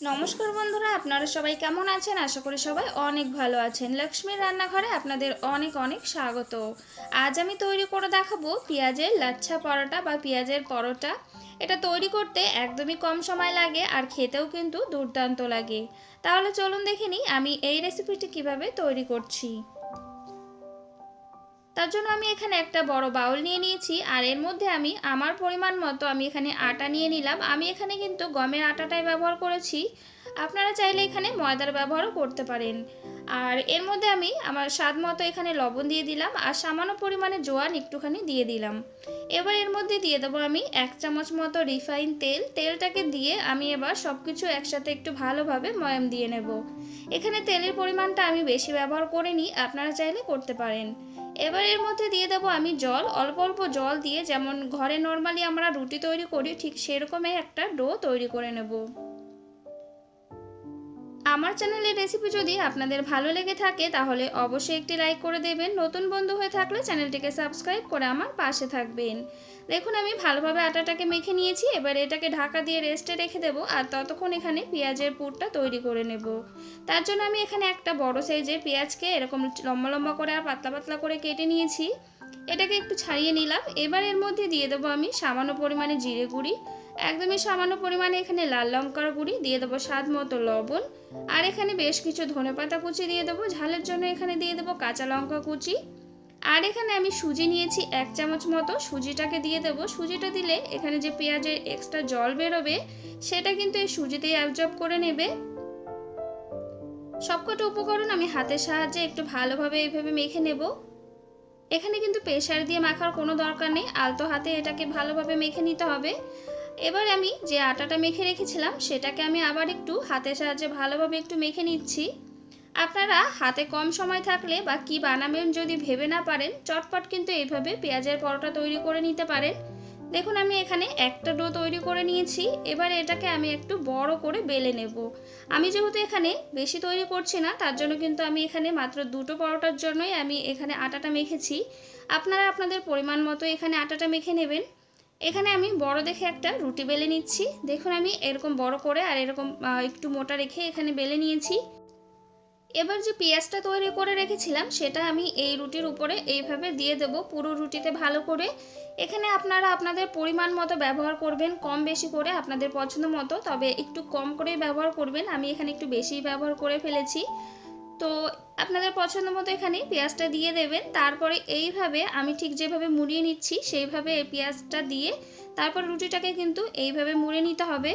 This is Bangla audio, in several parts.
নমস্কার বন্ধুরা, আপনারা সবাই কেমন আছেন? আশা করি সবাই অনেক ভালো আছেন। লক্ষ্মীর রান্নাঘরে আপনাদের অনেক অনেক স্বাগত। আজ আমি তৈরি করে দেখাবো পেঁয়াজের লাচ্ছা পরোটা বা পেঁয়াজের পরোটা। এটা তৈরি করতে একদমই কম সময় লাগে আর খেতেও কিন্তু দুর্দান্ত লাগে। তাহলে চলুন দেখে নিই আমি এই রেসিপিটি কীভাবে তৈরি করছি। তার জন্য আমি এখানে একটা বড় বাউল নিয়ে নিয়েছি, আর এর মধ্যে আমি আমার পরিমাণ মতো আমি এখানে আটা নিয়ে নিলাম। আমি এখানে কিন্তু গমের আটাটাই ব্যবহার করেছি। আপনারা চাইলে এখানে ময়দার ব্যবহারও করতে পারেন। আর এর মধ্যে আমি আমার স্বাদ মতো এখানে লবণ দিয়ে দিলাম আর সামান্য পরিমাণে জোয়ান একটুখানি দিয়ে দিলাম। এবার এর মধ্যে দিয়ে দেবো আমি এক চামচ মতো রিফাইন তেল। তেলটাকে দিয়ে আমি এবার সব কিছু একসাথে একটু ভালোভাবে ময়াম দিয়ে নেব। এখানে তেলের পরিমাণটা আমি বেশি ব্যবহার করিনি, আপনারা চাইলে করতে পারেন। এবার এর মধ্যে দিয়ে দেবো আমি জল। অল্প অল্প জল দিয়ে যেমন ঘরে নর্মালি আমরা রুটি তৈরি করি, ঠিক সেরকমই একটা ডো তৈরি করে নেব। আমার চ্যানেলের রেসিপি যদি আপনাদের ভালো লেগে থাকে, তাহলে অবশ্যই একটি লাইক করে দেবেন। নতুন বন্ধু হয়ে থাকলে চ্যানেলটিকে সাবস্ক্রাইব করে আমার পাশে থাকবেন। দেখুন, আমি ভালোভাবে আটাটাকে মেখে নিয়েছি। এবার এটাকে ঢাকা দিয়ে রেস্টে রেখে দেবো আর ততক্ষণ এখানে পেঁয়াজের পুরটা তৈরি করে নেব। তার জন্য আমি এখানে একটা বড় সাইজের পেঁয়াজকে এরকম লম্বা লম্বা করে আর পাতলা পাতলা করে কেটে নিয়েছি। এটাকে একটু ছাড়িয়ে নিলাম। এবার এর মধ্যে দিয়ে দেবো আমি সামান্য পরিমাণে জিরে গুঁড়ি, একদমই সামান্য পরিমাণে এখানে লাল লঙ্কার গুঁড়ি, দিয়ে দেবো স্বাদ মতো লবণ, আর এখানে বেশ কিছু ধনেপাতা কুচি দিয়ে দেবো, ঝালের জন্য এখানে দিয়ে দেবো কাঁচা লঙ্কা কুচি। আর এখানে আমি সুজি নিয়েছি এক চামচ মতো, সুজিটাকে দিয়ে দেবো। সুজিটা দিলে এখানে যে পেঁয়াজের এক্সট্রা জল বেরোবে, সেটা কিন্তু এই সুজিতেই অ্যাবজর্ব করে নেবে। সবকটা উপকরণ আমি হাতের সাহায্যে একটু ভালোভাবে এইভাবে মেখে নেব। এখানে কিন্তু প্রেশার দিয়ে মাখার কোনো দরকার নেই। আলতো হাতে এটাকে ভালোভাবে মেখে নিতে হবে। এবার আমি যে আটাটা মেখে রেখেছিলাম, সেটাকে আমি আবার একটু হাতের সাহায্যে ভালোভাবে একটু মেখে নিচ্ছি। আপনারা হাতে কম সময় থাকলে বা কি বানাবেন যদি ভেবে না পারেন, চটপট কিন্তু এইভাবে পেঁয়াজের পরোটা তৈরি করে নিতে পারেন। দেখুন, আমি এখানে একটা ডো তৈরি করে নিয়েছি। এবার এটাকে আমি একটু বড় করে বেলে নেব। আমি যেহেতু এখানে বেশি তৈরি করছি না, তার জন্য কিন্তু আমি এখানে মাত্র দুটো পরোটার জন্যই আমি এখানে আটাটা মেখেছি। আপনারা আপনাদের পরিমাণ মতো এখানে আটাটা মেখে নেবেন। এখানে আমি বড় দেখে একটা রুটি বেলে নিচ্ছি। দেখুন, আমি এরকম বড় করে আর এরকম একটু মোটা রেখে এখানে বেলে নিয়েছি। এবার যে পেঁয়াজটা তৈরি করে রেখেছিলাম, সেটা আমি এই রুটির উপরে এইভাবে দিয়ে দেব পুরো রুটিতে ভালো করে। এখানে আপনারা আপনাদের পরিমাণ মতো ব্যবহার করবেন, কম বেশি করে আপনাদের পছন্দ মতো, তবে একটু কম করেই ব্যবহার করবেন। আমি এখানে একটু বেশি ব্যবহার করে ফেলেছি। তো আপনাদের পছন্দ মতো এখানে পেঁয়াজটা দিয়ে দেবেন। তারপরে এইভাবে আমি ঠিক যেভাবে মুড়িয়ে নিচ্ছি, সেইভাবে এই পেঁয়াজটা দিয়ে তারপর রুটিটাকে কিন্তু এইভাবে মুড়ে নিতে হবে।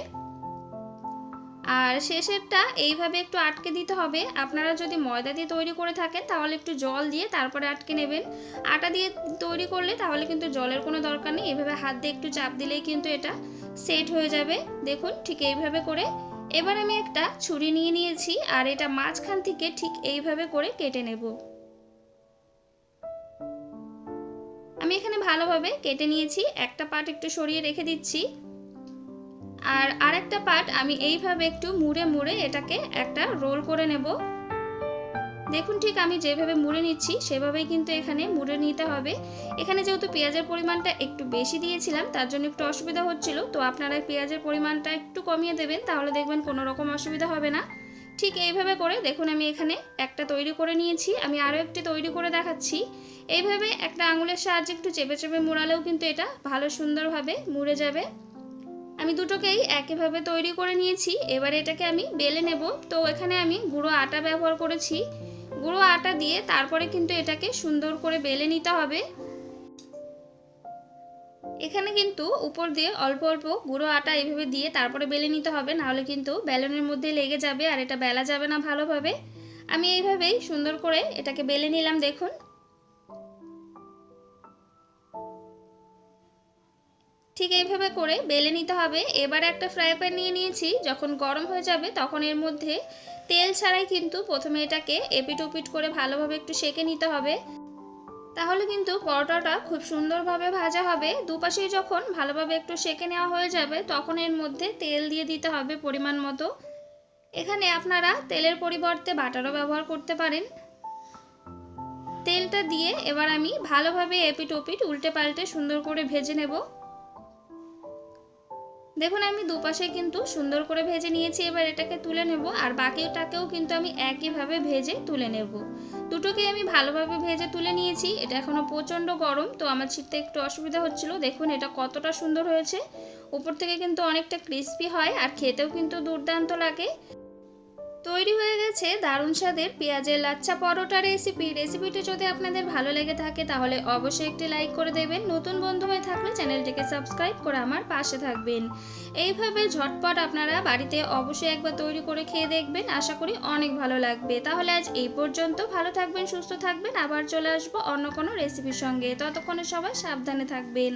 আর শেষেরটা এইভাবে একটু আটকে দিতে হবে। আপনারা যদি ময়দা দিয়ে তৈরি করে থাকেন, তাহলে একটু জল দিয়ে তারপরে আটকে নেবেন। আটা দিয়ে তৈরি করলে তাহলে কিন্তু জলের কোনো দরকার নেই। এভাবে হাত দিয়ে একটু চাপ দিলেই কিন্তু এটা সেট হয়ে যাবে। দেখুন, ঠিক এইভাবে করে। এবার আমি একটা ছুরি নিয়ে নিয়েছি আর এটা মাঝখান থেকে ঠিক এইভাবে করে কেটে নেব। আমি এখানে ভালোভাবে কেটে নিয়েছি। একটা পার্ট একটু সরিয়ে রেখে দিচ্ছি। আর আরেকটা পার্ট আমি এইভাবে একটু মুড়ে মুড়ে এটাকে একটা রোল করে নেব। দেখুন ঠিক আমি যেভাবে মুড়ে নিচ্ছি, সেভাবেই কিন্তু এখানে মুড়ে নিতে হবে। এখানে যেহেতু পেঁয়াজের পরিমাণটা একটু বেশি দিয়েছিলাম, তার জন্য একটু অসুবিধা হচ্ছিল। তো আপনারা পেঁয়াজের পরিমাণটা একটু কমিয়ে দেবেন, তাহলে দেখবেন কোনো রকম অসুবিধা হবে না। ঠিক এইভাবে করে দেখুন আমি এখানে একটা তৈরি করে নিয়েছি, আমি আরও একটি তৈরি করে দেখাচ্ছি। এইভাবে একটা আঙুলের সাহায্যে একটু চেপে চেপে মুড়ালেও কিন্তু এটা ভালো সুন্দরভাবে মুড়ে যাবে। আমি দুটোকেই একইভাবে তৈরি করে নিয়েছি। এবার এটাকে আমি বেলে নেব। তো এখানে আমি গুঁড়ো আটা ব্যবহার করেছি। গুঁড়ো আটা দিয়ে তারপরে কিন্তু এটাকে সুন্দর করে বেলে নিতে হবে। এখানে কিন্তু উপর দিয়ে অল্প অল্প গুঁড়ো আটা এইভাবে দিয়ে তারপরে বেলে নিতে হবে। নাহলে কিন্তু বেলনের মধ্যে লেগে যাবে আর এটা বেলা যাবে না ভালোভাবে। আমি এইভাবেই সুন্দর করে এটাকে বেলে নিলাম, দেখুন। ঠিক এইভাবে করে বেলে নিতে হবে। এবার একটা ফ্রাই প্যান নিয়ে নিয়েছি। যখন গরম হয়ে যাবে তখন এর মধ্যে তেল ছাড়াই কিন্তু প্রথমে এটাকে এপিট ওপিট করে ভালোভাবে একটু সেকে নিতে হবে। তাহলে কিন্তু পরোটাটা খুব সুন্দরভাবে ভাজা হবে। দুপাশেই যখন ভালোভাবে একটু সেকে নেওয়া হয়ে যাবে তখন এর মধ্যে তেল দিয়ে দিতে হবে পরিমাণ মতো। এখানে আপনারা তেলের পরিবর্তে বাটারও ব্যবহার করতে পারেন। তেলটা দিয়ে এবার আমি ভালোভাবে এপিট ওপিট উল্টে পাল্টে সুন্দর করে ভেজে নেব। দেখুন, আমি দুপাশে কিন্তু সুন্দর করে ভেজে নিয়েছি, এবার এটাকে তুলে নেব, আর বাকিটাকেও কিন্তু আমি একইভাবে ভেজে তুলে নেব। দুটোকে আমি ভালোভাবে ভেজে তুলে নিয়েছি, এটা এখনও প্রচণ্ড গরম, তো আমার ছিটতে একটু অসুবিধা হচ্ছিল। দেখুন, এটা কতটা সুন্দর হয়েছে। উপর থেকে কিন্তু অনেকটা ক্রিস্পি হয়, আর খেতেও কিন্তু দুর্দান্ত লাগে। তৈরি হয়ে গেছে দারুণ স্বাদের পেঁয়াজের লাচ্ছা পরোটা রেসিপি রেসিপিটি যদি আপনাদের ভালো লেগে থাকে, তাহলে অবশ্যই একটি লাইক করে দেবেন। নতুন বন্ধু হয়ে থাকলে চ্যানেলটিকে সাবস্ক্রাইব করে আমার পাশে থাকবেন। এইভাবে ঝটপট আপনারা বাড়িতে অবশ্যই একবার তৈরি করে খেয়ে দেখবেন। আশা করি অনেক ভালো লাগবে। তাহলে আজ এই পর্যন্ত। ভালো থাকবেন, সুস্থ থাকবেন। আবার চলে আসব অন্য কোনো রেসিপির সঙ্গে। ততক্ষণে সবাই সাবধানে থাকবেন।